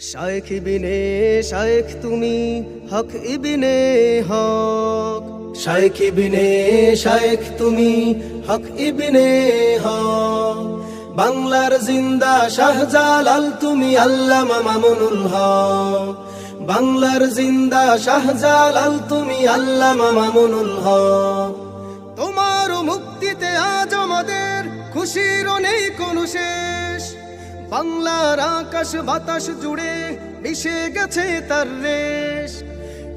শায়েখ ইবিনে, শায়েখ তুমি, হক ইবিনে, হক। শায়েখ ইবিনে, শায়েখ তুমি, হক ইবিনে, হক। বাংলার জিন্দা শাহজালাল তুমি, আল্লামা মামুনুল হক। বাংলার জিন্দা শাহজালাল তুমি, আল্লামা মামুনুল হক। তোমার মুক্তিতে আজ আমাদের খুশির নেই কোনো শেষ বাংলার আকাশ বাতাস জুড়ে মিশে গেছে তার রেশ।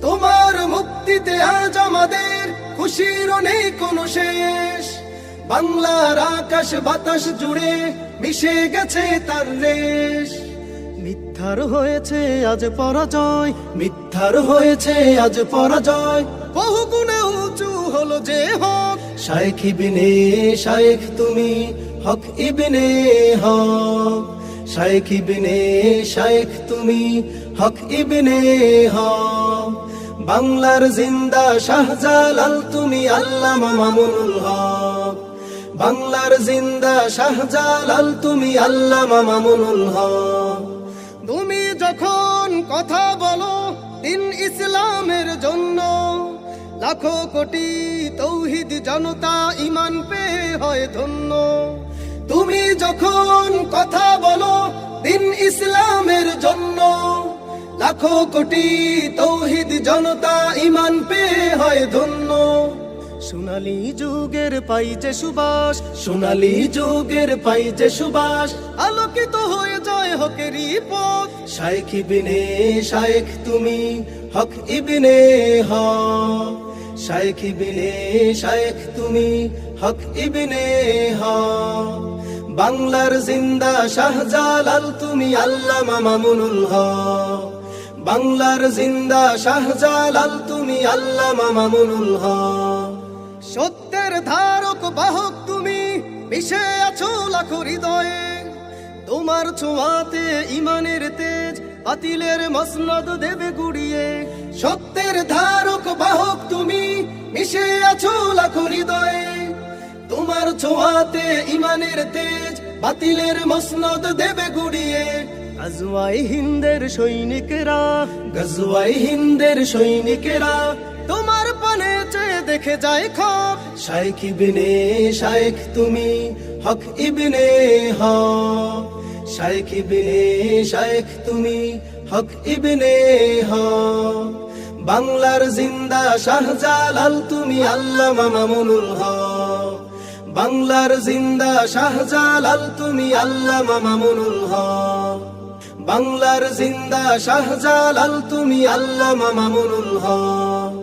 তোমার মুক্তিতে আজ আমাদের খুশির নেই কোনো শেষ বাংলার আকাশ বাতাস জুড়ে মিশে গেছে তার রেশ। মিথ্যার হয়েছে আজ পরাজয়, মিথ্যার হয়েছে আজ পরাজয়। বহু গুণে উঁচু হলো যে হক। শায়েখ বিনে শায়েখ তুমি হক ইবিনে হক, শায়েখ ইবিনে শায়েখ তুমি হক ইবিনে হক। বাংলার জিন্দা শাহজালাল তুমি আল্লামা মামুনুল হক। বাংলার জিন্দা শাহজালাল তুমি আল্লামা মামুনুল হক। তুমি যখন কথা বলো দিন ইসলামের জন্য, লাখো কোটি তৌহিদ জনতা ইমান পেয়ে হয় ধন্য। তুমি যখন কথা বলো দিন ইসলামের জন্য, লাখো কোটি তৌহিদ জনতা ইমান পেয়ে হয় ধন্য। সোনালি যুগের পাই যে সুবাস, সোনালি যুগের পাই যে সুবাস, আলোকিত হয়ে যায় হকেরই পথ। শাইখ ইবিনে শাইখ তুমি, হক ইবিনে হক শাইখ ইবিনে শাইখ তুমি, হক ইবিনে হক বাংলার জিন্দা শাহজালাল, তুমি আল্লামা মামুনুল হক। বাংলার জিন্দা শাহজালাল, তুমি আল্লামা মামুনুল হক। সত্যের ধারক, বাহক, তুমি মিশে আছো লাখো হৃদয়ে। তোমার ছোঁয়াতে ইমানের তেজ, বাতিলের মসনদ দেবে গুড়িয়ে। সত্যের ধারক, বাহক, তুমি মিশে আছো লাখো হৃদয়ে। তোমার ছোঁয়াতে ইমানের তেজ, বাতিলের মসনদ দেবে গুড়িয়ে। গজওয়াই হিন্দের সৈনিকেরা, গজওয়াই হিন্দের সৈনিকেরা, তোমার পানে চেয়ে দেখে যায় খব শাইখ ইবিনে শাইখ, তুমি হক ইবিনে হক। শাইখ ইবিনে শাইখ, তুমি হক ইবিনে হক। বাংলার জিন্দা শাহজালাল, তুমি আল্লামা মামুনুল হক। বাংলার জিন্দা শাহজালাল তুমি আল্লামা মামুনুল হক। বাংলার জিন্দা শাহজালাল তুমি আল্লামা মামুনুল হক।